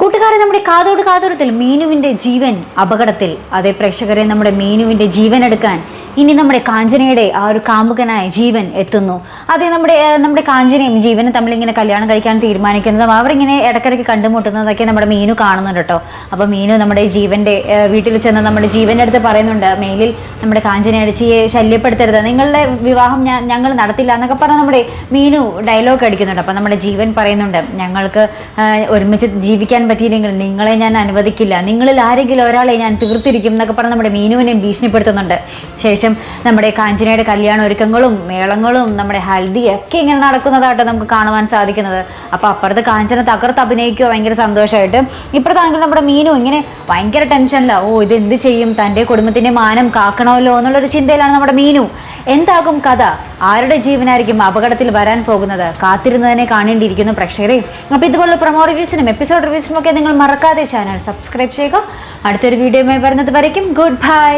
കൂട്ടുകാരെ നമ്മുടെ കാതോട് കാതോരത്തിൽ മീനുവിന്റെ ജീവൻ അപകടത്തിൽ. അതേ പ്രേക്ഷകരെ നമ്മുടെ മീനുവിന്റെ ജീവൻ എടുക്കാൻ ഇനി നമ്മുടെ കാഞ്ചനയുടെ ആ ഒരു കാമുകനായ ജീവൻ എത്തുന്നു. അതെ നമ്മുടെ നമ്മുടെ കാഞ്ചനയും ജീവനും തമ്മിൽ ഇങ്ങനെ കല്യാണം കഴിക്കാൻ തീരുമാനിക്കുന്നതും അവരിങ്ങനെ ഇടയ്ക്കിടയ്ക്ക് കണ്ടുമുട്ടുന്നതൊക്കെ നമ്മുടെ മീനു കാണുന്നുണ്ട് കേട്ടോ. അപ്പോൾ മീനു നമ്മുടെ ജീവന്റെ വീട്ടിൽ ചെന്ന് നമ്മുടെ ജീവന്റെ അടുത്ത് പറയുന്നുണ്ട് മെയിലിൽ നമ്മുടെ കാഞ്ചന അടിച്ചിയെ ശല്യപ്പെടുത്തരുത്. നിങ്ങളുടെ വിവാഹം ഞാൻ ഞങ്ങൾ നടത്തില്ല എന്നൊക്കെ പറഞ്ഞ് നമ്മുടെ മീനു ഡയലോഗ് അടിക്കുന്നുണ്ട്. അപ്പം നമ്മുടെ ജീവൻ പറയുന്നുണ്ട് ഞങ്ങൾക്ക് ഒരുമിച്ച് ജീവിക്കാൻ പറ്റിയില്ലെങ്കിൽ നിങ്ങളെ ഞാൻ അനുവദിക്കില്ല. നിങ്ങളിൽ ആരെങ്കിലും ഒരാളെ ഞാൻ തീർത്തിരിക്കും എന്നൊക്കെ പറഞ്ഞ് നമ്മുടെ മീനുവിനെയും ഭീഷണിപ്പെടുത്തുന്നുണ്ട്. ശേഷം നമ്മുടെ കാഞ്ചനയുടെ കല്യാണ ഒരുക്കങ്ങളും മേളങ്ങളും നമ്മുടെ ഹൽദി ഒക്കെ ഇങ്ങനെ നടക്കുന്നതായിട്ട് നമുക്ക് കാണുവാൻ സാധിക്കുന്നത്. അപ്പോൾ അപ്പുറത്ത് കാഞ്ചന തകർത്ത് അഭിനയിക്കുക ഭയങ്കര സന്തോഷമായിട്ട് ഇപ്പുറത്താണെങ്കിൽ നമ്മുടെ മീനു ഇങ്ങനെ ഭയങ്കര ടെൻഷനിലാണ് ഓ ഇത് എന്ത് ചെയ്യും? തന്റെ കുടുംബത്തിന്റെ മാനം കാക്കണമല്ലോ എന്നുള്ളൊരു ചിന്തയിലാണ് നമ്മുടെ മീനു. എന്താകും കഥ? ആരുടെ ജീവനായിരിക്കും അപകടത്തിൽ വരാൻ പോകുന്നത്? കാത്തിരുന്നതിനെ കാണേണ്ടിയിരിക്കുന്നു പ്രേക്ഷകരെ. അപ്പോൾ ഇതുപോലുള്ള പ്രൊമോ റിവ്യൂസിനും എപ്പിസോഡ് റിവ്യൂസിനും ഒക്കെ നിങ്ങൾ മറക്കാതെ ചാനൽ സബ്സ്ക്രൈബ് ചെയ്യുക. അടുത്തൊരു വീഡിയോയുമായി വരുന്നത് വരയ്ക്കും. Good bye